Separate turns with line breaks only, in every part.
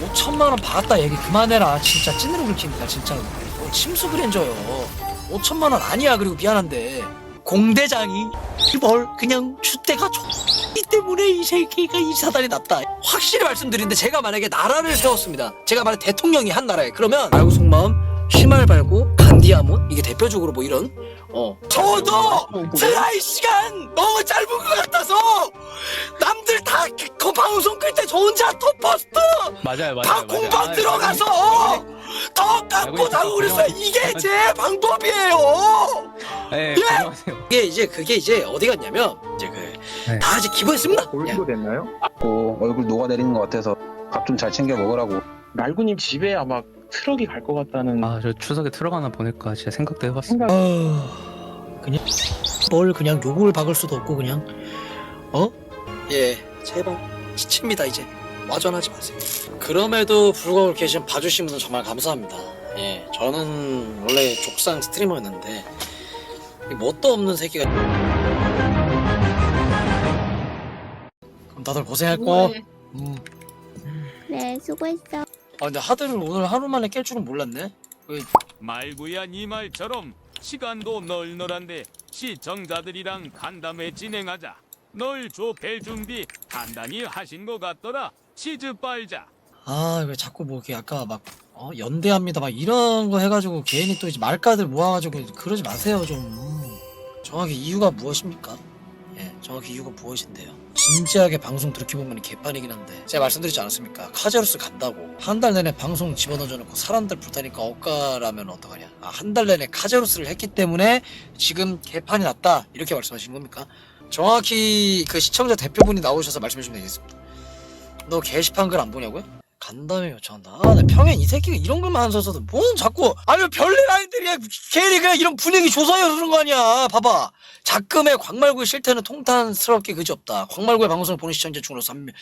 5천만 원 받았다 얘기 그만해라. 진짜 찐으로 긁힙니다 진짜로. 어, 침수 그랜저요. 5천만 원 아니야. 그리고 미안한데. 공대장이 뭘 그냥 주대가 좋기 때문에 이 새끼가 이 사단이 났다. 확실히 말씀드리는데 제가 만약에 나라를 세웠습니다. 제가 만약 대통령이 한 나라에 그러면 말고 속마음 쉬말 발고 간디아몬 이게 대표적으로 뭐 이런 어 저도 트라이 시간 너무 짧은 것 같아서 남들 다 그 방송 끌 때 저 혼자 톱퍼스트
맞아요, 맞아요.
다
맞아요.
공방
아,
들어가서 더 깎고 자고 그랬어요. 이게 제 방법이에요
네,
예!
안녕하세요.
이게 이제 그게 이제 어디 갔냐면 이제 그
네.
다 이제 기부했습니다 야,
골드도 됐나요?
고 얼굴 녹아내리는 것 같아서 밥 좀 잘 챙겨 먹으라고
날구님 집에 아마 트럭이 갈 것 같다는
아, 저 추석에 트럭 하나 보낼까 진짜 생각도 해봤어.
생각.
어, 그냥 뭘 그냥 욕을 박을 수도 없고 그냥 어? 예 제발 지칩니다 이제 와전하지 마세요 그럼에도 불구하고 지금 봐주신 분들 정말 감사합니다 예 저는 원래 족상 스트리머였는데 이 뭣도 없는 새끼가 그럼 다들 고생했고 음.
네, 수고했어.
아 근데 하드를 오늘 하루 만에 깰 줄은 몰랐네
말구야 네 말처럼 시간도 널널한데 시청자들이랑 간담회 진행하자. 널 좁힐 준비 단단히 하신 것 같더라. 치즈 빨자.
아, 왜 자꾸 뭐 이렇게 아까 막 어, 연대합니다 막 이런 거 해가지고 괜히 또 이제 말가들 모아가지고 그러지 마세요 좀. 정확히 이유가 무엇입니까? 예, 정확히 이유가 무엇인데요? 진지하게 방송 그렇게 보면 개판이긴 한데 제가 말씀드리지 않았습니까? 카제로스 간다고 한 달 내내 방송 집어넣어놓고 사람들 불타니까 억까라면 어떡하냐? 아, 한 달 내내 카제로스를 했기 때문에 지금 개판이 났다 이렇게 말씀하신 겁니까? 정확히 그 시청자 대표분이 나오셔서 말씀해 주시면 되겠습니다. 너 게시판 글 안 보냐고요? 간담회 요청한다. 아, 나 평행 이 새끼가 이런 글만 안 써서도 뭔 자꾸 아니 별일 아닌데 그냥 이런 분위기 조성해서 그런 거 아니야. 봐봐. 작금의 광말구의 실태는 통탄스럽게 그지 없다. 광말구의 방송을 보는 시청자 중으로서 한 명.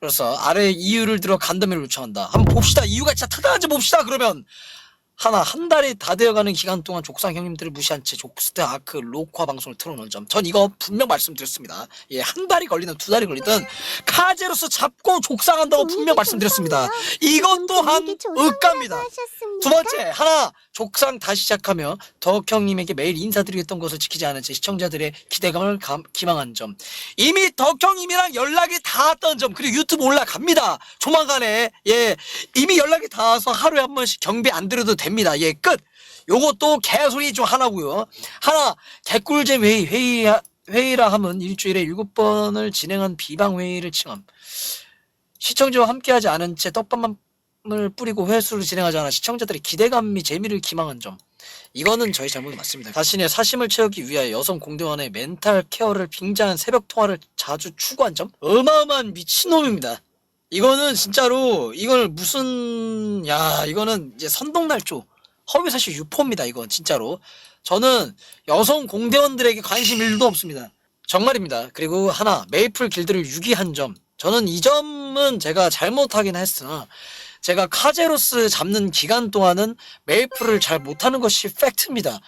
그래서 아래 이유를 들어 간담회를 요청한다. 한번 봅시다. 이유가 진짜 타당한지 봅시다. 그러면 하나 한 달이 다 되어가는 기간 동안 족상 형님들을 무시한 채 족스테 아크 로카 방송을 틀어놓은 점. 전 이거 분명 말씀드렸습니다. 예, 한 달이 걸리든 두 달이 걸리든 카제로스 잡고 족상한다고 분명 말씀드렸습니다. 이건 또한 억갑니다. 두 번째 하나 족상 다시 시작하며 덕 형님에게 매일 인사드리겠던 것을 지키지 않은 채 시청자들의 기대감을 감- 기망한 점 이미 덕 형님이랑 연락이 닿았던 점 그리고 유튜브 올라갑니다 조만간에 예 이미 연락이 닿아서 하루에 한 번씩 경비 안 들어도 됩니다. 예 끝. 요것도 개소리 좀 하나고요. 하나 개꿀잼 회의 회의 회의라 함은 일주일에 일곱 번을 진행한 비방 회의를 칭함. 시청자와 함께하지 않은 채 떡밥만 을 뿌리고 회수를 진행하지 않아 시청자들의 기대감 및 재미를 기망한 점. 이거는 저희 잘못이 맞습니다. 자신의 사심을 채우기 위하여 여성 공대원의 멘탈 케어를 빙자한 새벽 통화를 자주 추구한 점? 어마어마한 미친놈입니다 이거는 진짜로 이걸 무슨 야 이거는 이제 선동날조 허위사실 유포입니다 이건 진짜로 저는 여성 공대원들에게 관심 일도 없습니다 정말입니다 그리고 하나 메이플 길드를 유기한 점 저는 이 점은 제가 잘못하긴 했으나 제가 카제로스 잡는 기간 동안은 메이플을 잘 못하는 것이 팩트입니다.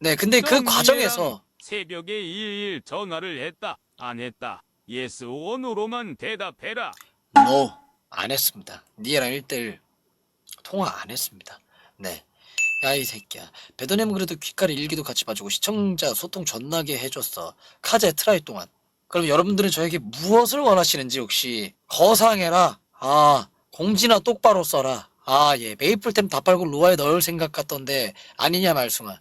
네, 근데
그좀
과정에서
새벽에 일일 전화를 했다. 안 했다. 예스 오노로만 대답해라.
NO 안 했습니다. 니에랑 1대1 통화 안 했습니다. 네. 야 이 새끼야. 배드nem은 그래도 귓가리 일기도 같이 봐주고 시청자 소통 존나게 해줬어. 카제 트라이 동안. 그럼 여러분들은 저에게 무엇을 원하시는지 혹시 거상해라. 아 공지나 똑바로 써라. 아 예 메이플템 다 빨고 로아에 넣을 생각 같던데 아니냐 말숭아.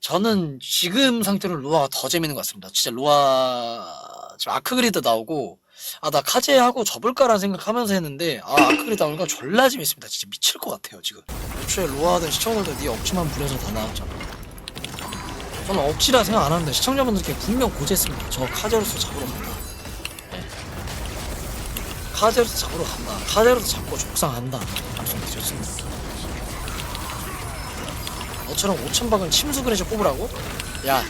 저는 지금 상태로 로아가 더 재밌는 것 같습니다. 진짜 로아 지금 아크그리드 나오고 아 나 카제하고 접을까라는 생각하면서 했는데 아 아크그리드 나오니까 졸라 재밌습니다. 진짜 미칠 것 같아요 지금. 애초에 로아든 시청자들 네 억지만 부려서 다 나왔잖아. 저는 억지라 생각 안 하는데 시청자분들께 분명 고지했습니다. 저 카제로스 잡으러 간다. 네. 카제로스 잡으러 간다. 카제로스 잡고 족상한다. 말씀드렸습니다. 너처럼 5천 박은 침수를 해서 뽑으라고? 야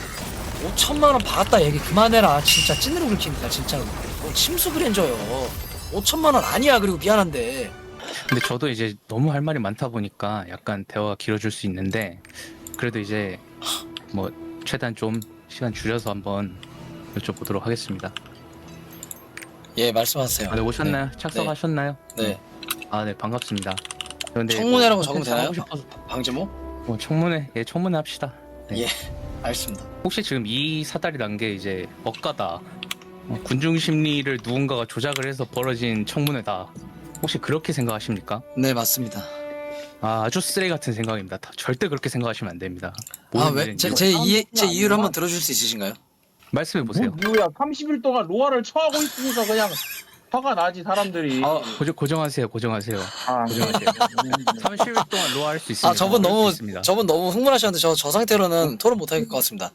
5천만 원 받았다 얘기 그만해라 진짜 찐으로 긁힙니다 진짜로 어, 침수 그랜저요 5천만 원 아니야 그리고 미안한데
근데 저도 이제 너무 할 말이 많다 보니까 약간 대화가 길어질 수 있는데 그래도 이제 뭐 최대한 좀 시간 줄여서 한번 여쭤보도록 하겠습니다.
예 말씀하세요
아, 네, 오셨나요? 착석하셨나요?
네.
아, 네, 반갑습니다. 그런데
청문회라고
뭐
적으면
콘텐츠 하고
되나요?
싶어서-
방지모?
뭐 청문회, 예, 청문회 합시다. 네.
예. 알겠습니다.
혹시 지금 이 사달이 난 게 이제 억가다. 어, 군중 심리를 누군가가 조작을 해서 벌어진 청문회다. 혹시 그렇게 생각하십니까?
네 맞습니다.
아, 아주 쓰레기 같은 생각입니다. 다- 절대 그렇게 생각하시면 안 됩니다.
아
모든
왜?
일은
제,
이제
제, 이해, 제. 이유를 한번 들어줄 수 있으신가요?
말씀해 보세요.
뭐, 뭐야 30일 동안 로아를 처하고 있으니까 그냥 화가 나지 사람들이.
아,
고정, 고정하세요. 고정하세요.
아,
고정하세요. 30일 동안 로아 할 수 있습니다.
아 저분
수
너무
있습니다.
저분 너무 흥분하셨는데 저 저 상태로는 토론 못 할 것 같습니다.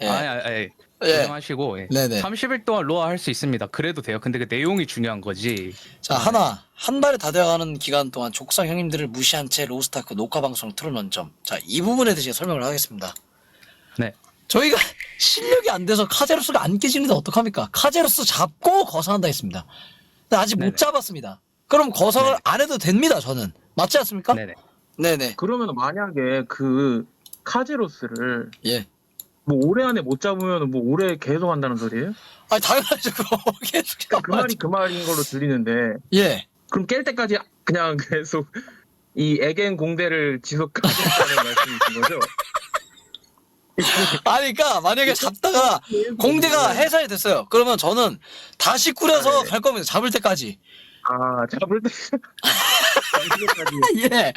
예.
아니, 아니, 아니.
예.
고정하시고 예.
네네.
30일 동안 로아 할 수 있습니다. 그래도 돼요. 근데 그 내용이 중요한 거지.
자 하나 한 달이 다 되어가는 기간 동안 족상 형님들을 무시한 채 로스타크 녹화 방송 틀어놓은 점. 자 이 부분에 대해서 설명을 하겠습니다.
네.
저희가 실력이 안 돼서 카제로스가 안 깨지는데 어떡합니까? 카제로스 잡고 거상한다 했습니다. 근데 아직
네네.
못 잡았습니다. 그럼 거상을
네네.
안 해도 됩니다. 저는 맞지 않습니까?
네네.
네네.
그러면 만약에 그 카제로스를
예.
뭐 올해 안에 못 잡으면 뭐 올해 계속 한다는 소리예요?
아 당연하죠. 계속
그러니까 그 말이 그 말인 걸로 들리는데
예.
그럼 깰 때까지 그냥 계속 이 에겐 공대를 지속하겠다는 말씀이신 거죠?
아니 그러니까 만약에 잡다가 공대가 해산이 됐어요. 그러면 저는 다시 꾸려서
네.
갈 겁니다. 잡을 때까지.
아 잡을 때
예.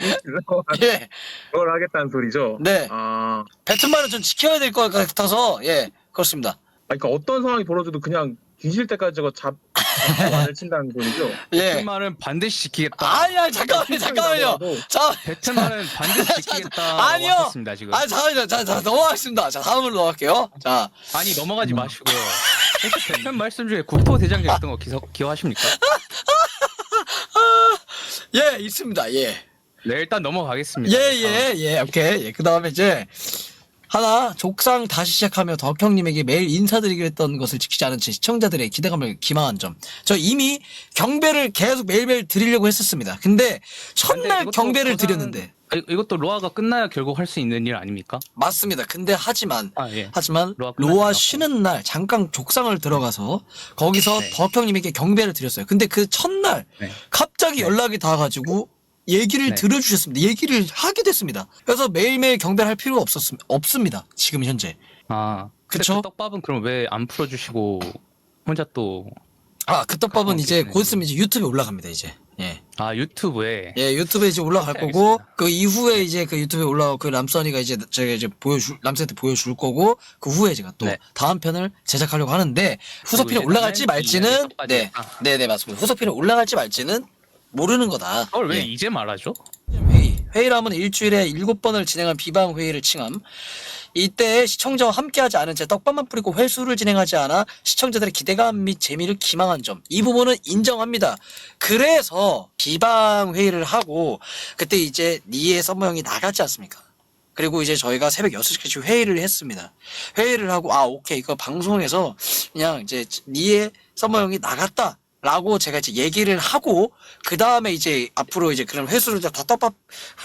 예.
그걸 하겠다는 소리죠?
네.
아
배트만은 좀 지켜야 될 것 같아서 예 그렇습니다.
아니, 그러니까 어떤 상황이 벌어져도 그냥 뒤질 때까지 저거 잡 잡고 안을 친다는 소리죠?
그
예.
말은 반드시 지키겠다.
아니 아니 잠깐만요 잠깐만요. 자.
베트남은 반드시 지키겠다.
아니요.
하셨습니다 지금.
아 잠깐만요. 자, 자 넘어가겠습니다. 자 다음으로 넘어갈게요. 자
아니 넘어가지 마시고요. 혹시 베트남 말씀 중에 국토 대장경 있던 거 기서, 기억하십니까?
예, 있습니다. 예.
네 일단 넘어가겠습니다.
예, 예, 예, 오케이. 예, 그 다음에 이제, 하나, 족상 다시 시작하며 덕형님에게 매일 인사드리기로 했던 것을 지키지 않은 채 시청자들의 기대감을 기망한 점. 저 이미 경배를 계속 매일매일 드리려고 했었습니다. 근데, 첫날
이것도
경배를
저는-
드렸는데,
아, 이것도 로아가 끝나야 결국 할 수 있는 일 아닙니까?
맞습니다. 근데 하지만,
아 예.
하지만,
로아 끝나지
로아
않았고.
쉬는 날, 잠깐 족상을 들어가서, 거기서
네.
덕형님에게 경배를 드렸어요. 근데 그 첫날,
네.
갑자기
네.
연락이 닿아가지고 얘기를
네.
들어주셨습니다. 얘기를 하게 됐습니다. 그래서 매일매일 경배를 할 필요가 없었, 없습니다. 지금 현재.
아
그쵸?
그 떡밥은 그럼 왜 안 풀어주시고 혼자 또
아, 그 떡밥은 이제 곧 있으면 이제 유튜브에 올라갑니다, 이제. 예.
아 유튜브에
예, 유튜브에 이제 올라갈
네,
거고,
알겠습니다.
그 이후에 이제 그 유튜브에 올라가, 그 람써니가 이제 제가 이제 보여줄, 람쌤한테 보여줄 거고, 그 후에 제가 또
네.
다음 편을 제작하려고 하는데, 후속편에 올라갈지 말지는,
이
네.
떡밥이었다.
네네, 맞습니다. 후속편에 올라갈지 말지는 모르는 거다.
그걸 왜
예.
이제 말하죠?
회의. 회의라면 일주일에 일곱 번을 진행한 비방 회의를 칭함. 이때 시청자와 함께하지 않은 채 떡밥만 뿌리고 회수를 진행하지 않아 시청자들의 기대감 및 재미를 기망한 점. 이 부분은 인정합니다. 그래서 비방 회의를 하고 그때 이제 니의 썸머 형이 나갔지 않습니까? 그리고 이제 저희가 새벽 6시까지 회의를 했습니다. 회의를 하고, 아, 오케이. 이거 방송에서 그냥 이제 니의 썸머 형이 나갔다. 라고 제가 이제 얘기를 하고, 그 다음에 이제 앞으로 이제 그런 회수를 다 떡밥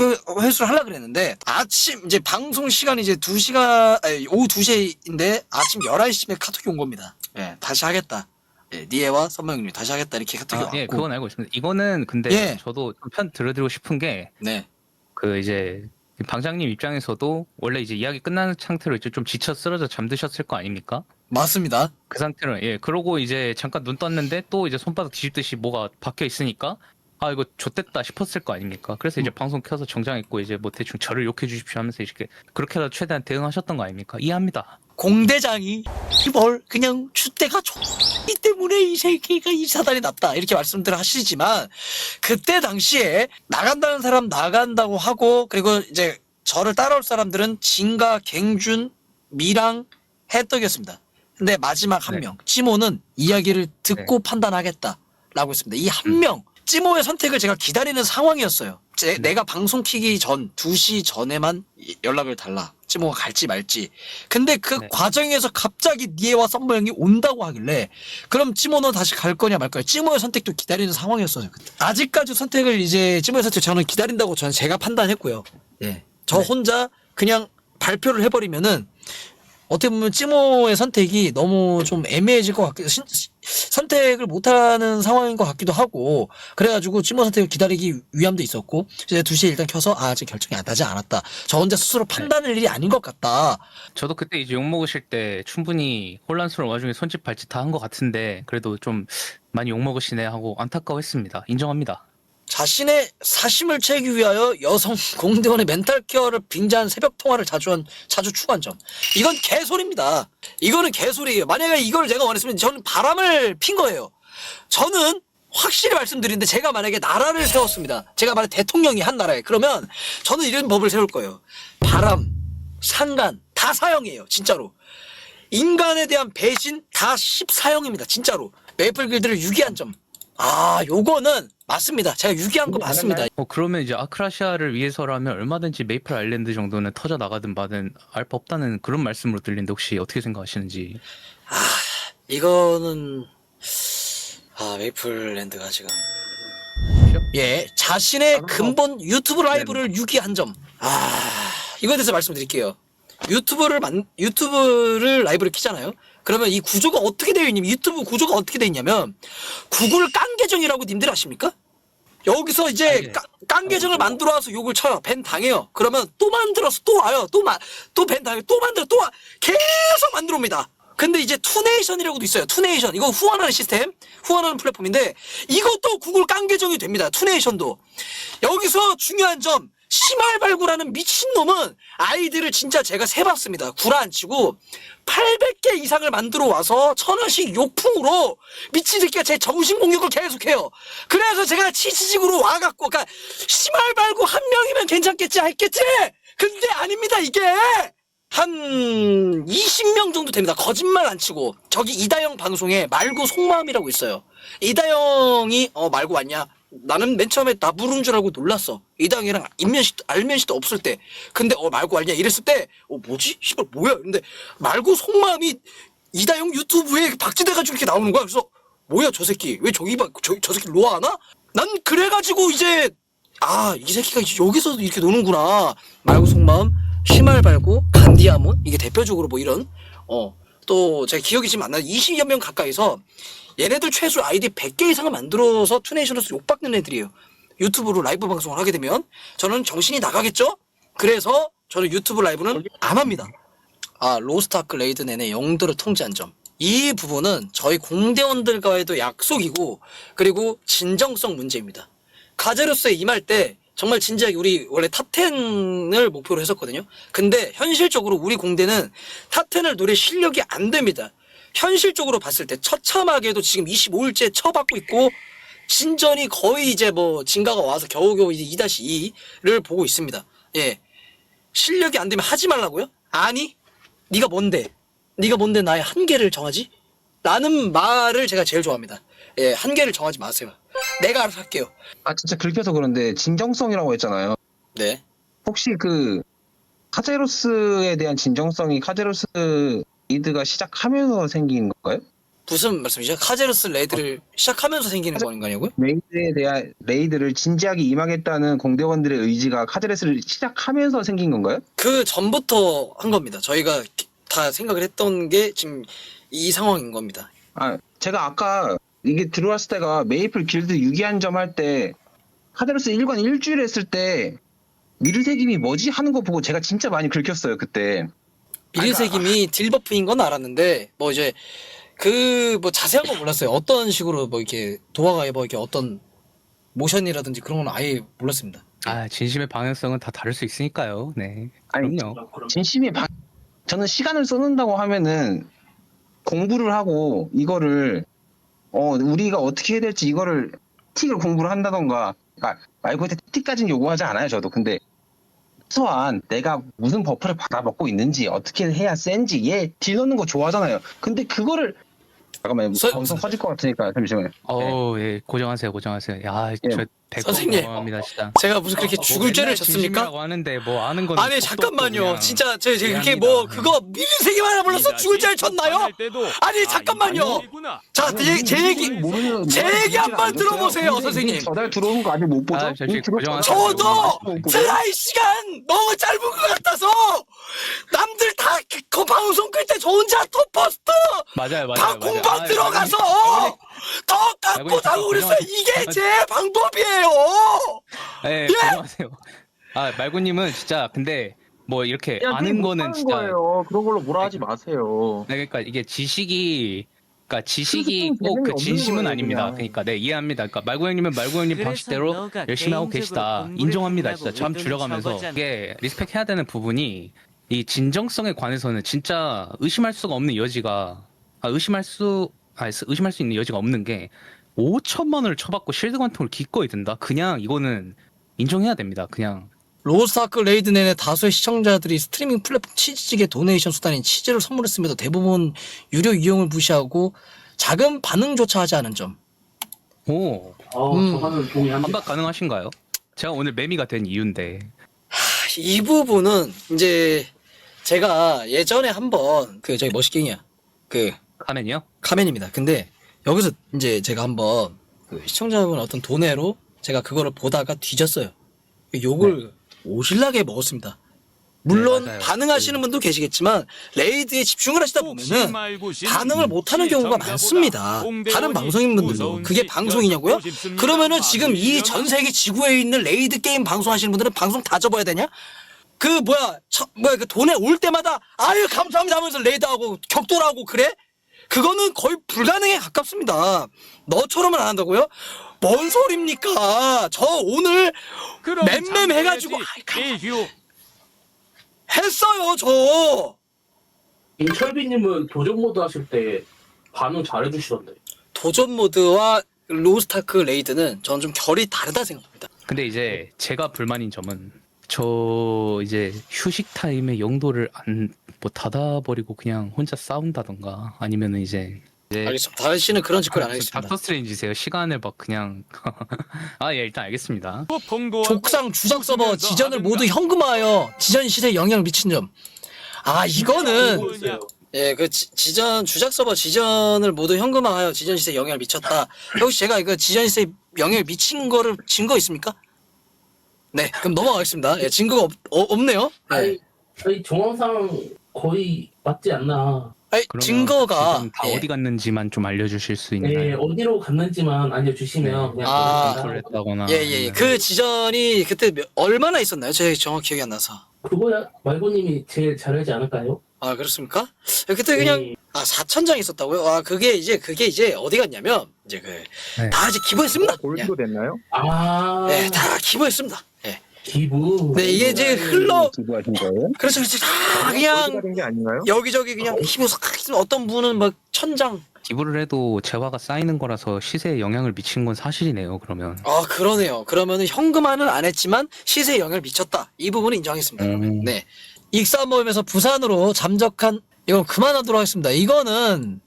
회, 회수를 하려고 그랬는데, 아침, 이제 방송 시간이 이제 2시간, 아니, 오후 2시인데, 아침 11시쯤에 카톡이 온 겁니다. 예, 다시 하겠다. 예, 니에와 형님 다시 하겠다. 이렇게 카톡이
아,
왔고.
예, 그건 알고 있습니다. 이거는 근데
예.
저도 좀편 들어드리고 싶은 게
네.
그 이제 방장님 입장에서도 원래 이제 이야기 끝나는 상태로 이제 좀 지쳐 쓰러져 잠드셨을 거 아닙니까?
맞습니다.
그 상태로 예 그러고 이제 잠깐 눈 떴는데 또 이제 손바닥 뒤집듯이 뭐가 박혀 있으니까 아 이거 좆됐다 싶었을 거 아닙니까? 그래서 이제 방송 켜서 정장 입고 이제 뭐 대충 저를 욕해 주십시오 하면서 이렇게 그렇게라도 최대한 대응하셨던 거 아닙니까? 이해합니다.
공대장이 이벌 그냥 주대가 좋기 때문에 이 새끼가 이 사단이 났다 이렇게 말씀들을 하시지만 그때 당시에 나간다는 사람 나간다고 하고 그리고 이제 저를 따라올 사람들은 진가 갱준 미랑 해떡이었습니다 근데 마지막 한
네.
명. 찌모는 이야기를 듣고 판단하겠다라고 했습니다. 이 한 명. 찌모의 선택을 제가 기다리는 상황이었어요. 제, 내가 방송 키기 전 2시 전에만 이- 연락을 달라. 찌모가 갈지 말지. 근데 그
네.
과정에서 갑자기 니에와 썸머 형이 온다고 하길래 그럼 찌모는 다시 갈 거냐 말 거냐. 찌모의 선택도 기다리는 상황이었어요. 그때. 아직까지 선택을 이제 찌모의 선택 저는 기다린다고 저는 제가 판단했고요. 예. 저
네.
혼자 그냥 발표를 해버리면은 어떻게 보면 찌모의 선택이 너무 좀 애매해질 것 같고 신- 선택을 못하는 상황인 것 같기도 하고 그래가지고 찜머 선택을 기다리기 위함도 있었고 이제 2시에 일단 켜서 아 아직 결정이 안 나지 않았다 저 혼자 스스로 판단할 일이 아닌 것 같다
저도 그때 이제 욕 먹으실 때 충분히 혼란스러운 와중에 손짓 발짓 다 한 것 같은데 그래도 좀 많이 욕 먹으시네 하고 안타까워했습니다. 인정합니다.
자신의 사심을 채기 위하여 여성 공대원의 멘탈 케어를 빙자한 새벽 통화를 자주 한, 자주 추구한 점. 이건 개소리입니다. 이거는 개소리예요. 만약에 이걸 제가 원했으면 저는 바람을 핀 거예요. 저는 확실히 말씀드리는데 제가 만약에 나라를 세웠습니다. 제가 만약 대통령이 한 나라에 그러면 저는 이런 법을 세울 거예요. 바람, 상간 다 사형이에요. 진짜로. 인간에 대한 배신 다 14형입니다. 진짜로. 메이플 길드를 유기한 점. 아, 요거는 맞습니다. 제가 유기한 거 맞습니다.
어 그러면 이제 아크라시아를 위해서라면 얼마든지 메이플 아일랜드 정도는 터져 나가든 마든 알바 없다는 그런 말씀으로 들리는데 혹시 어떻게 생각하시는지
이거는 아 메이플랜드가 지금 예 자신의 근본 유튜브 라이브를 유기한 점. 아 이거에 대해서 말씀드릴게요. 유튜브를 만 유튜브를 라이브를 키잖아요. 그러면 이 구조가 어떻게 되어 있냐면 유튜브 구조가 어떻게 되어 있냐면 구글 깐 계정이라고 님들 아십니까? 여기서 이제. 까- 깐 계정을 만들어 와서 욕을 쳐요. 밴 당해요. 그러면 또 만들어서 또 와요. 또또밴 당해요. 또 만들어 또 와. 계속 만들어 옵니다. 근데 이제 투네이션이라고도 있어요. 투네이션. 이거 후원하는 시스템, 후원하는 플랫폼인데 이것도 구글 깐 계정이 됩니다. 투네이션도. 여기서 중요한 점 심할발구라는 미친놈은 아이디를 진짜 제가 세봤습니다. 구라 안 치고 800개 이상을 만들어 와서 천 원씩 욕풍으로 미친 새끼가 제 정신 공격을 계속해요. 그래서 제가 치치직으로 와갖고 그러니까 심할발구 한 명이면 괜찮겠지 했겠지. 근데 아닙니다 이게. 한 20명 정도 됩니다. 거짓말 안 치고. 저기 이다영 방송에 말고 속마음이라고 있어요. 이다영이 어 말고 왔냐? 나는 맨 처음에 나 부른 줄 알고 놀랐어. 이다영이랑 인면식 알면식도 없을 때. 근데 어 말고 왔냐 이랬을 때 어 뭐지? 씨발 뭐야? 근데 말고 속마음이 이다영 유튜브에 박제돼가지고 이렇게 나오는 거야. 그래서 뭐야 저 새끼 왜 저기 봐? 저, 저 새끼 로아 하나? 난 그래가지고 이제 아, 이 새끼가 여기서도 이렇게 노는구나. 말고 속마음, 쉬말발고, 간디아몬, 이게 대표적으로 뭐 이런, 어, 또 제가 기억이 지금 안 나요. 20여 명 가까이서 얘네들 최소 아이디 100개 이상을 만들어서 투네이션에서 욕박는 애들이에요. 유튜브로 라이브 방송을 하게 되면 저는 정신이 나가겠죠? 그래서 저는 유튜브 라이브는 안 합니다. 아, 로스트아크 레이드 내내 영들을 통제한 점. 이 부분은 저희 공대원들과의도 약속이고, 그리고 진정성 문제입니다. 가제로스에 임할 때 정말 진지하게 우리 원래 탑10을 목표로 했었거든요. 근데 현실적으로 우리 공대는 탑10을 노릴 실력이 안 됩니다. 현실적으로 봤을 때 처참하게도 지금 25일째 처받고 있고 진전이 거의 이제 뭐 진가가 와서 겨우겨우 이제 2-2를 보고 있습니다. 예. 실력이 안 되면 하지 말라고요? 아니, 네가 뭔데? 네가 뭔데 나의 한계를 정하지? 라는 말을 제가 제일 좋아합니다. 예, 한계를 정하지 마세요. 내가 알아서 할게요.
아 진짜 긁혀서 그런데 진정성이라고 했잖아요.
네.
혹시 그 카제로스에 대한 진정성이 카제로스 리드가 시작하면서 생긴 건가요?
무슨 말씀이죠? 카제로스 레이드를 시작하면서 생기는 거인가냐고요?
레이드에 대한 레이드를 진지하게 임하겠다는 공대원들의 의지가 카제로스를 시작하면서 생긴 건가요?
그 전부터 한 겁니다. 저희가 다 생각을 했던 게 지금 이 상황인 겁니다.
아 제가 아까 이게 들어왔을 때가 메이플 길드 유기한 점 할 때 카제로스 1관 일주일 했을 때 미르색임이 뭐지 하는 거 보고 제가 진짜 많이 긁혔어요 그때.
미르색임이 딜버프인 건 알았는데 뭐 이제 그 뭐 자세한 건 몰랐어요. 어떤 식으로 뭐 이렇게 도화가 뭐 이렇게 어떤 모션이라든지 그런 건 아예 몰랐습니다.
아 진심의 방향성은 다 다를 수 있으니까요. 네.
아니,
그럼요.
진심이 방... 저는 시간을 쏟는다고 하면은 공부를 하고 이거를 어 우리가 어떻게 해야 될지 이거를 틱을 공부를 한다던가 그러니까 말 그대로 틱까지는 요구하지 않아요 저도 근데 최소한 내가 무슨 버프를 받아먹고 있는지 어떻게 해야 센지 얘딜 넣는 거 좋아하잖아요 근데 그거를 잠깐만요
서-
방송 터질 것 같으니까 잠시만요
어우 예 고정하세요 고정하세요. 야
예.
저
선생님.
진짜.
제가 무슨 그렇게 죽을 죄를 졌습니까?
라고 하는데 뭐 아는 건
아니 잠깐만요. 진짜 제, 제 그렇게. 뭐 그거 미르색임 하나 불러서 죽을 죄를 졌나요? 아니, 잠깐만요. 자, 제, 제 얘기
모르는
제 얘기 한 번 들어보세요, 선생님.
저달 들어온 거 아직 못 보죠?
아, 잠시 고정하세요.
저도? 트라이 시간 너무 짧은 것 같아서 남들 다 그 방송 끌 때 저 혼자 토퍼스트
맞아요, 맞아요.
다
맞아요.
공방
아,
들어가서 더 갖고
말고님,
자고 그랬어요. 이게. 제 방법이에요.
예, 고정하세요. 아, 말고님은 진짜 근데 뭐 이렇게 아는 거는 진짜
거예요. 그런 걸로 뭐라 하지 마세요.
네, 그러니까 이게 지식이 그러니까 지식이
그래서
좀꼭그
재능이
진심은
거예요,
아닙니다.
그냥.
그러니까 네 이해합니다. 그러니까 말고 형님은 말고 형님
그래서
방식대로
너가
열심히 하고
개인적으로
계시다.
공부를
인정합니다. 진짜 참 줄여가면서
적었잖아.
이게 리스펙해야 되는 부분이 이 진정성에 관해서는 진짜 의심할 수가 없는 여지가 아, 의심할 수 아, 의심할 수 있는 여지가 없는 게 5천만 원을 쳐받고 실드 관통을 기꺼이 든다. 그냥 이거는 인정해야 됩니다. 그냥
로스아크 레이드 내내 다수의 시청자들이 스트리밍 플랫폼 치즈직의 도네이션 수단인 치즈를 선물했음에도 대부분 유료 이용을 무시하고 작은 반응조차 하지 않은 점.
오
어,
음.
저거는 동의합니다.
반박 가능하신가요? 제가 오늘 매미가 된 이유인데
이 부분은 이제 제가 예전에 한번 그 저기 머시갱이야 그
카멘이요?
카멘입니다. 근데 여기서 이제 제가 한번 그 시청자분 어떤 도네로 제가 그거를 보다가 뒤졌어요. 욕을 오실나게 먹었습니다. 물론
네, 맞아요.
반응하시는 분도 계시겠지만 레이드에 집중을 하시다 보면은 반응을 못하는 경우가 많습니다. 다른 방송인 분들도 그게 방송이냐고요? 그러면은 지금 이 전 세계 지구에 있는 레이드 게임 방송하시는 분들은 방송 다 접어야 되냐? 그 뭐야 저, 뭐야 그 돈에 올 때마다 아유 감사합니다 하면서 레이드하고 격돌하고 그래? 그거는 거의 불가능에 가깝습니다. 너처럼은 안 한다고요? 뭔 소립니까? 저 오늘 맴맴 해가지고 아이,
이휴
했어요 저.
철비님은 도전 모드 하실 때 반응 잘해주시던데.
도전 모드와 로스타크 레이드는 저는 좀 결이 다르다 생각합니다.
근데 이제 제가 불만인 점은 저 이제 휴식 타임의 용도를 안뭐 닫아 버리고 그냥 혼자 싸운다던가 아니면은 이제 이제
알겠습니다. 다른 씨는 그런 짓거리 안 하겠습니다.
닥터 스트레인지세요 시간을 막 그냥 아 예 일단 알겠습니다
족상 주작 서버 지전을 모두 현금화하여 지전 시세에 영향을 미친 점. 아 이거는. 예그 지전 주작 서버 지전을 모두 현금화하여 지전 시세에 영향을 미쳤다. 혹시 제가 이거 지전 시세에 영향을 미친 거를 증거 있습니까? 네 그럼 넘어가겠습니다. 예 증거가 없, 어, 없네요. 예.
아니, 아니 정황상 거의 맞지 않나.
아니,
그러면
증거가
지금 다
예.
어디 갔는지만 좀 알려주실 수
네,
있나요?
어디로 갔는지만 알려주시면
네.
그냥
아.
했다거나
예, 예, 예. 그 지전이 그때 몇- 얼마나 있었나요? 제가 정확히 기억이 안 나서.
그거야 말고님이 제일 잘하지 않을까요?
아, 그렇습니까? 그때 그냥,
네.
아, 4천장 있었다고요? 아, 그게 이제, 그게 이제 어디 갔냐면, 이제 그,
네.
다 이제 기부했습니다. 그냥.
골드로 됐나요?
아
네, 다 기부했습니다. 예.
기부.
네, 이게 이제 흘러,
기부하신 거예요?
그래서 이제 다
골드가
그냥,
된게 아닌가요?
여기저기 그냥 기부 싹, 어떤 분은 막 천장.
기부를 해도 재화가 쌓이는 거라서 시세에 영향을 미친 건 사실이네요 그러면
아, 그러네요. 그러면은 현금화는 안 했지만 시세에 영향을 미쳤다. 이 부분은 인정하겠습니다.
음.
네. 익산 모임에서 부산으로 잠적한 이건 그만하도록 하겠습니다. 이거는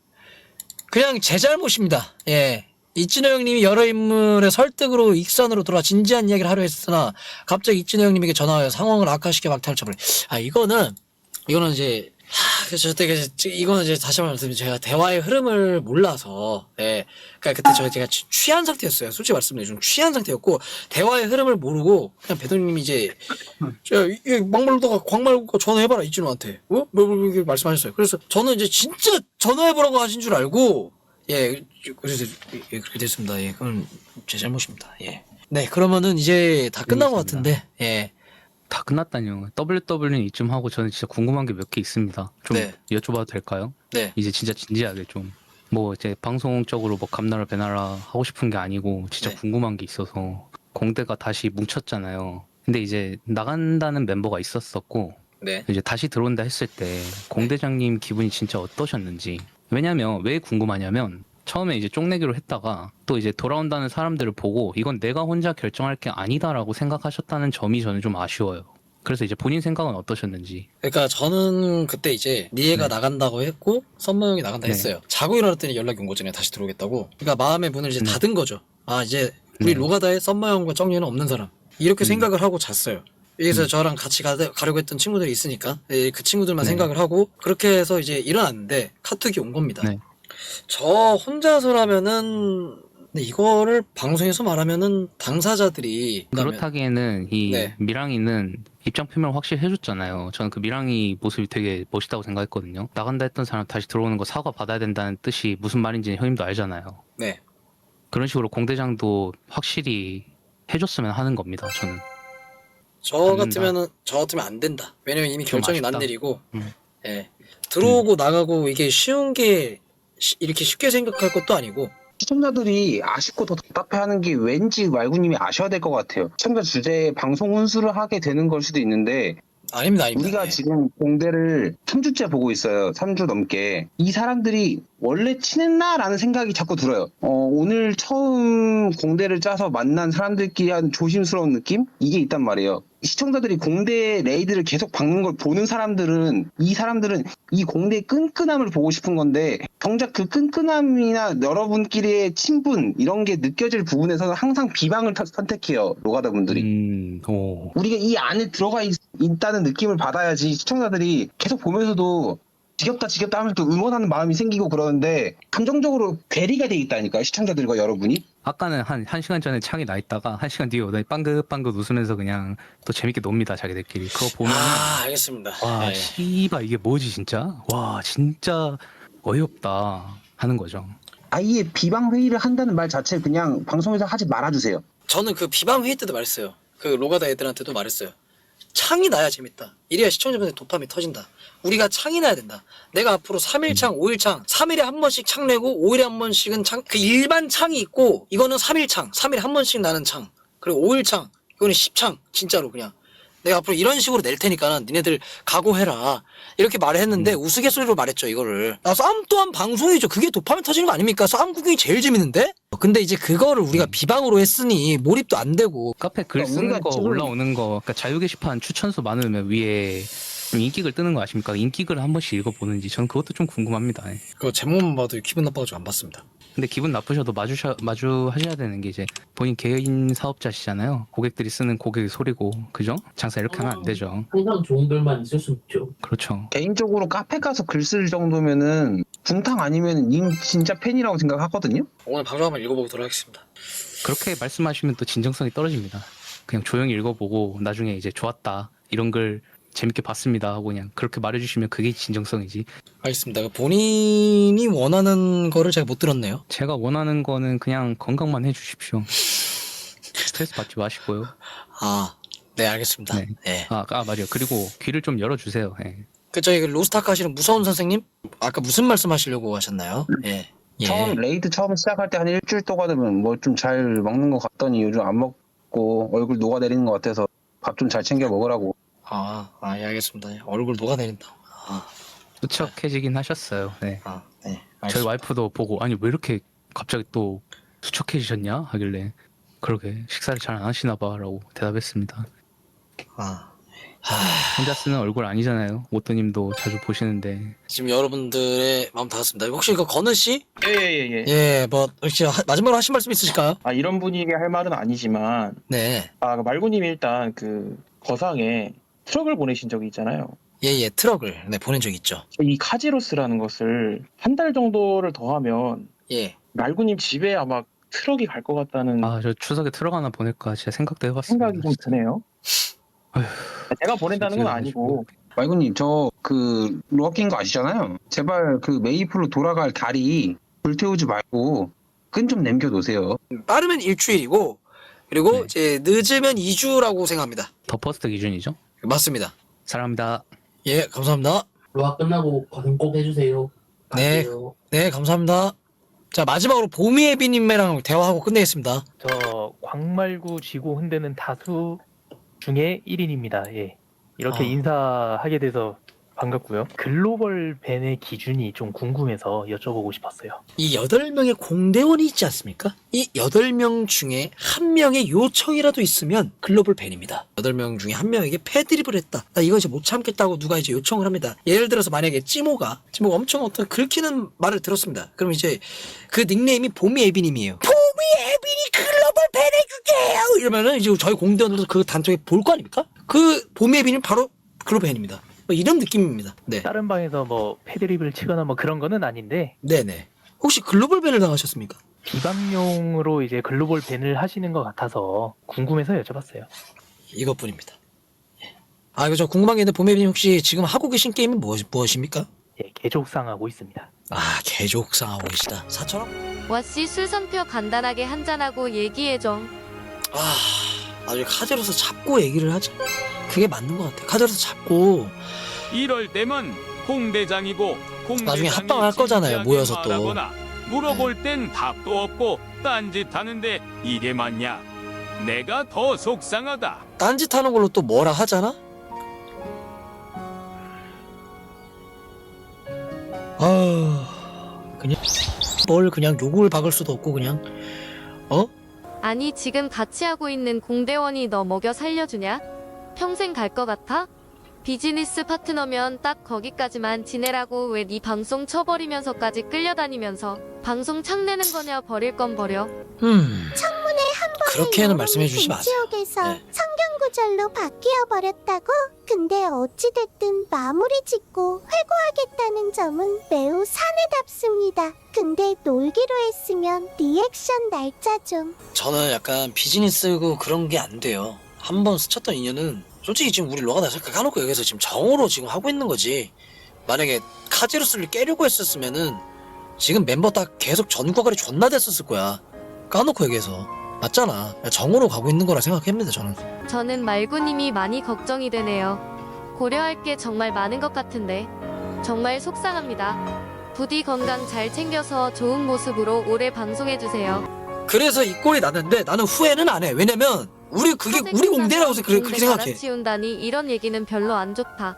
그냥 제 잘못입니다. 예. 이진호 형님이 여러 인물의 설득으로 익산으로 돌아 진지한 이야기를 하려 했으나 갑자기 이진호 형님에게 전화하여 상황을 악화시켜 막탈을 쳐버려. 아 이거는 이거는 이제 하, 저 되게 이거는 이제 다시 말씀드리면 제가 대화의 흐름을 몰라서 예. 그러니까 그때 저 제가 취- 취한 상태였어요. 솔직히 말씀드리면 좀 취한 상태였고 대화의 흐름을 모르고 그냥 배도님이 이제 막말로다가 광말고 전화해봐라 이진호한테. 어? 뭐, 뭐, 이렇게 말씀하셨어요. 그래서 저는 이제 진짜 전화해보라고 하신 줄 알고 예, 그래서 예, 그렇게 됐습니다. 예, 그건 제 잘못입니다. 예. 네, 그러면은 이제 다 끝난 것. 같은데, 예,
다 끝났다니요 WW는 이쯤 하고 저는 진짜 궁금한 게 몇 개 있습니다 좀
네.
여쭤봐도 될까요?
네,
이제 진짜 진지하게 좀 뭐 이제 방송적으로 뭐 감나라 배나라 하고 싶은 게 아니고 진짜
네.
궁금한 게 있어서 공대가 다시 뭉쳤잖아요. 근데 이제 나간다는 멤버가 있었었고
네.
이제 다시 들어온다 했을 때 공대장님 기분이 진짜 어떠셨는지 왜냐면 왜 궁금하냐면 처음에 이제 쪽내기로 했다가 또 이제 돌아온다는 사람들을 보고 이건 내가 혼자 결정할 게 아니다라고 생각하셨다는 점이 저는 좀 아쉬워요. 그래서 이제 본인 생각은 어떠셨는지
그러니까 저는 그때 이제 니에가
네.
나간다고 했고 썸머 형이 나간다
네.
했어요. 자고 일어났더니 연락이 온 거잖아요. 다시 들어오겠다고. 그러니까 마음의 문을 이제
네.
닫은 거죠. 아 이제 우리
네.
로가다에 썸머 형과 정리는 없는 사람. 이렇게
음.
생각을 하고 잤어요. 여기서
음.
저랑 같이 가, 가려고 했던 친구들이 있으니까 예, 그 친구들만
네.
생각을 하고 그렇게 해서 이제 일어났는데 카톡이 온 겁니다.
네.
저 혼자서라면은 근데 이거를 방송에서 말하면은 당사자들이
그렇다기에는 이
네.
미랑이는 입장 표명을 확실히 해줬잖아요. 저는 그 미랑이 모습이 되게 멋있다고 생각했거든요. 나간다 했던 사람 다시 들어오는 거 사과 받아야 된다는 뜻이 무슨 말인지 형님도 알잖아요.
네.
그런 식으로 공대장도 확실히 해줬으면 하는 겁니다. 저는.
저. 같으면은 저 같으면 안 된다. 왜냐면 이미
좀
결정이 난
아쉽다.
일이고,
음.
예 들어오고 나가고 이게 쉬운 게 시- 이렇게 쉽게 생각할 것도 아니고,
시청자들이 아쉽고 더 답답해하는 게 왠지 말구님이 아셔야 될 것 같아요. 시청자 주제에 방송 혼수를 하게 되는 걸 수도 있는데
아닙니다, 아닙니다.
우리가
예.
지금 공대를 3주째 보고 있어요. 3주 넘게. 이 사람들이 원래 친했나라는 생각이 자꾸 들어요. 어, 오늘 처음 공대를 짜서 만난 사람들끼리 한 조심스러운 느낌? 이게 있단 말이에요. 시청자들이 공대 레이드를 계속 박는 걸 보는 사람들은 이 사람들은 이 공대의 끈끈함을 보고 싶은 건데 정작 그 끈끈함이나 여러분끼리의 친분 이런 게 느껴질 부분에서는 항상 비방을 타- 선택해요. 로가다 분들이.
음, 오.
우리가 이 안에 들어가 있, 다는 느낌을 받아야지 시청자들이 계속 보면서도 지겹다 지겹다 하면서 또 응원하는 마음이 생기고 그러는데 감정적으로 괴리가 돼 있다니까요 시청자들과 여러분이
아까는 한, 한 시간 전에 창이 나 있다가 한 시간 뒤에 오더니 빵긋빵긋 웃으면서 그냥 또 재밌게 놉니다, 자기들끼리. 그거 보면
아, 알겠습니다.
와,
예.
씨발, 이게 뭐지, 진짜? 와, 진짜 어이없다. 하는 거죠.
아예 비방 회의를 한다는 말 자체 그냥 방송에서 하지 말아주세요
저는 그 비방 회의 때도 말했어요. 그 로가다 애들한테도 말했어요. 창이 나야 재밌다. 이래야 시청자분들 도파민이 터진다. 우리가 창이 나야 된다. 내가 앞으로 3일 창, 5일 창, 3일에 한 번씩 창 내고 5일에 한 번씩은 창, 그 일반 창이 있고 이거는 3일 창, 3일에 한 번씩 나는 창. 그리고 5일 창, 이거는 10창. 진짜로 그냥. 내가 앞으로 이런 식으로 낼 테니까 니네들 각오해라. 이렇게 말을 했는데 우스갯소리로 말했죠, 이거를. 나 싸움 또한 방송이죠. 그게 도파민 터지는 거 아닙니까? 싸움 구경이 제일 재밌는데? 근데 이제 그거를 우리가 비방으로 했으니 몰입도 안 되고
카페 글
그러니까
쓰는 거 올라오는 거, 그러니까 자유 게시판 추천수 많으면 위에 좀 인기글 뜨는 거 아십니까? 인기글 한 번씩 읽어보는지 저는 그것도 좀 궁금합니다. 예.
그 제목만 봐도 기분 나빠가지고 안 봤습니다.
근데 기분 나쁘셔도 마주셔, 마주하셔야 되는 게 이제 본인 개인 사업자시잖아요. 고객들이 쓰는 고객의 소리고, 그죠? 장사 이렇게 하면 안 되죠.
항상 좋은 글만 있을 수 있죠.
그렇죠.
개인적으로 카페 가서 글 쓸 정도면은 분탕 아니면 님 진짜 팬이라고 생각하거든요
오늘 방송 한번 읽어보도록 하겠습니다.
그렇게 말씀하시면 또 진정성이 떨어집니다. 그냥 조용히 읽어보고 나중에 이제 좋았다 이런 글 재밌게 봤습니다 하고 그냥 그렇게 말해주시면 그게 진정성이지.
알겠습니다. 그 본인이 원하는 거를 제가 못 들었네요.
제가 원하는 거는 그냥 건강만 해주십시오. 스트레스 받지 마시고요.
아, 네 알겠습니다.
네.
네.
아, 아 맞아요. 그리고 귀를 좀 열어주세요. 예.
그 저희 그 로스타카 하시는 무서운 선생님 아까 무슨 말씀 하시려고 하셨나요? 예. 예.
처음 레이드 처음 시작할 때 한 일주일 동안은 뭐 좀 잘 먹는 것 같더니 요즘 안 먹고 얼굴 녹아내리는 것 같아서 밥 좀 잘 챙겨 먹으라고
아, 아, 예, 알겠습니다. 예, 얼굴 녹아내린다. 아,
수척해지긴 하셨어요. 네.
아, 네.
저희
알겠습니다.
와이프도 보고 아니 왜 이렇게 갑자기 또 수척해지셨냐 하길래 그러게 식사를 잘 안 하시나 봐라고 대답했습니다.
아,
혼자 쓰는 얼굴 아니잖아요. 오또님도 자주 보시는데
지금 여러분들의 마음 닿았습니다. 혹시 그 건우 씨?
예예 예. 예,
예, 뭐 혹시 하- 마지막으로 하신 말씀 있으실까요?
아 이런 분위기에 할 말은 아니지만
네.
아 말구님이 일단 그 거상에 트럭을 보내신 적이 있잖아요.
예, 예, 트럭을 네, 보낸 적 있죠.
이 카지로스라는 것을 한 달 정도를 더하면
예.
말구님 집에 아마 트럭이 갈 것 같다는
아 저 추석에 트럭 하나 보낼까 진짜 생각도 해봤습니다.
생각이 좀 드네요.
아휴,
제가 보낸다는 건 아니고
말구님 저 그 로아낀 거 아시잖아요. 제발 그 메이플로 돌아갈 다리 불태우지 말고 끈 좀 남겨 놓으세요.
빠르면 일주일이고 그리고
네.
이제 늦으면 2주라고 생각합니다.
더 퍼스트 기준이죠.
맞습니다.
사랑합니다.
예, 감사합니다.
로아 끝나고 고생 꼭 해주세요.
네.
갈게요.
네, 감사합니다. 자, 마지막으로 보미애비님이랑 대화하고 끝내겠습니다.
저 광말구 지구 흔드는 다수 중에 1인입니다. 예. 이렇게
아.
인사하게 돼서 반갑고요. 글로벌 밴의 기준이 좀 궁금해서 여쭤보고 싶었어요.
이 8명의 공대원이 있지 않습니까? 이 8명 중에 한 명의 요청이라도 있으면 글로벌 밴입니다. 8명 중에 한 명에게 패드립을 했다. 나 이거 이제 못 참겠다고 누가 이제 요청을 합니다. 예를 들어서 만약에 찌모가, 찌모가 엄청 어떤 긁히는 말을 들었습니다. 그럼 이제 그 닉네임이 보미 에비님이에요. 보미 에비니 글로벌 밴 해줄게요! 이러면은 이제 저희 공대원들도 그 단톡에 볼 거 아닙니까? 그 보미 에비님 바로 글로벌 밴입니다. 뭐 이런 느낌입니다. 네.
다른 방에서 뭐 패드립을 치거나 뭐 그런 거는 아닌데
네네. 혹시 글로벌 밴을 당하셨습니까?
비방용으로 이제 글로벌 밴을 하시는 것 같아서 궁금해서 여쭤봤어요.
이것뿐입니다. 예. 아, 이거 저 궁금한 게 있는데 보메님 혹시 지금 하고 계신 게임이 무엇, 무엇입니까?
예, 개족상 하고 있습니다.
아, 개족상 하고 계시다. 사처럼?
와씨 술성표 간단하게 한잔하고 얘기해줘.
아, 나중에 카제로서 잡고 얘기를 하자. 그게 맞는 것 같아. 카제로서 잡고
이럴 때면 공대장이고 공대장이
나중에 합방할 거잖아요, 모여서 또. 네.
말하거나 물어볼 땐 답도 없고 딴짓 하는데 이게 맞냐? 내가 더 속상하다.
딴짓 하는 걸로 또 뭐라 하잖아? 아, 그냥 뭘 그냥 욕을 박을 수도 없고 그냥 어?
아니 지금 같이 하고 있는 공대원이 너 먹여 살려주냐? 평생 갈 것 같아? 비즈니스 파트너면 딱 거기까지만 지내라고 왜 네 방송 쳐버리면서까지 끌려다니면서 방송 창내는 거냐 버릴 건 버려.
음. 그렇게는 말씀해 주시면 안 돼요.
지옥에서
네.
구절로 바뀌어 버렸다고? 근데 어찌 됐든 마무리 짓고 회고하겠다는 점은 매우 사내답습니다. 근데 놀기로 했으면 리액션 날짜 좀.
저는 약간 비즈니스고 그런 게 안 돼요. 한 번 스쳤던 인연은 솔직히 지금 우리 로가 다시 까놓고 여기서 지금 정으로 지금 하고 있는 거지. 만약에 카제로스를 깨려고 했었으면은 지금 멤버 다 계속 전과가리 존나 됐었을 거야. 까놓고 얘기해서. 맞잖아. 정으로 가고 있는 거라 생각합니다, 저는.
저는 말구님이 많이 걱정이 되네요. 고려할 게 정말 많은 것 같은데 정말 속상합니다. 부디 건강 잘 챙겨서 좋은 모습으로 오래 방송해주세요.
그래서 이 꼴이 났는데 나는 후회는 안 해. 왜냐면 우리 그게 우리 공대라고 해서 그래, 그렇게 생각해.
갈아치운다니 이런 얘기는 별로 안 좋다.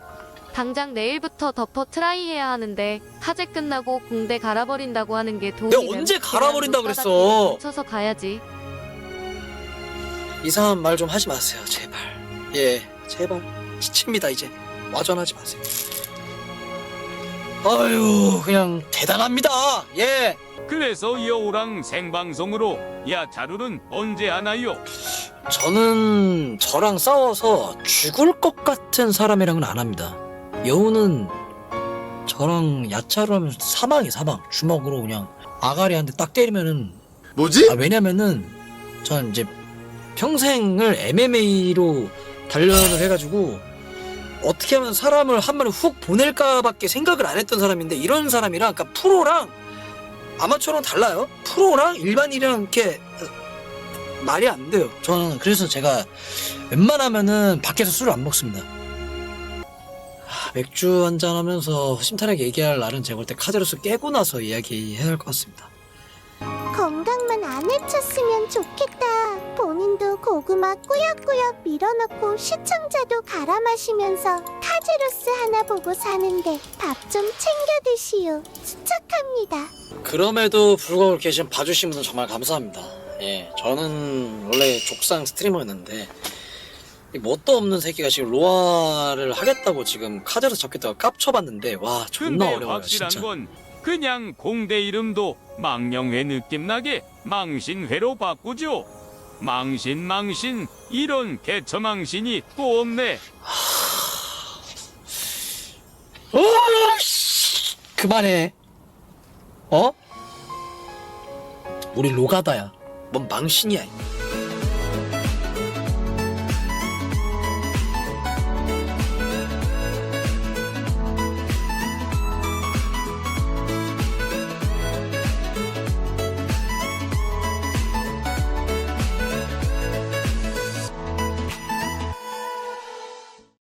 당장 내일부터 덮어 트라이 해야 하는데 카제 끝나고 공대 갈아버린다고 하는 게 돈이
내가 언제 갈아버린다 그랬어?
쳐서 가야지.
이상한 말 좀 하지 마세요, 제발. 예, 제발. 지칩니다, 이제. 와전하지 마세요. 아유, 그냥 대단합니다. 예.
그래서 여우랑 생방송으로 야 자루는 언제 하나요?
저는 저랑 싸워서 죽을 것 같은 사람이랑은 안 합니다. 여우는 저랑 야차로 하면 사망이 사망. 주먹으로 그냥 아가리 한대딱 때리면은
뭐지?
아, 왜냐면은 전 이제 평생을 MMA로 단련을 해가지고 어떻게 하면 사람을 한 번에 훅 보낼까밖에 생각을 안 했던 사람인데 이런 사람이랑 그러니까 프로랑 아마추어랑 달라요. 프로랑 일반인이랑 이렇게 말이 안 돼요. 저는 그래서 제가 웬만하면은 밖에서 술을 안 먹습니다. 아, 맥주 한 잔 하면서 허심탄회하게 얘기할 날은 제가 볼 때 카제로스 깨고 나서 이야기해야 할 것 같습니다.
건강만 안 해쳤으면 좋겠다. 본인도 고구마 꾸역꾸역 밀어넣고 시청자도 갈아 마시면서 카제로스 하나 보고 사는데 밥 좀 챙겨 드시오. 수척합니다.
그럼에도 불구하고 이렇게 지금 봐주신 분들 정말 감사합니다. 예, 저는 원래 족상 스트리머였는데 이 뭣도 없는 새끼가 지금 로아를 하겠다고 지금 카제로 잡겠다고 깝쳐봤는데 와 존나
근데
어려워요
확실한
진짜.
건 그냥 공대 이름도 망령회 느낌 나게 망신회로 바꾸죠. 망신 망신 이런 개처망신이 또 없네.
어, 씨. 그만해. 어? 우리 로가다야. 뭔 망신이야.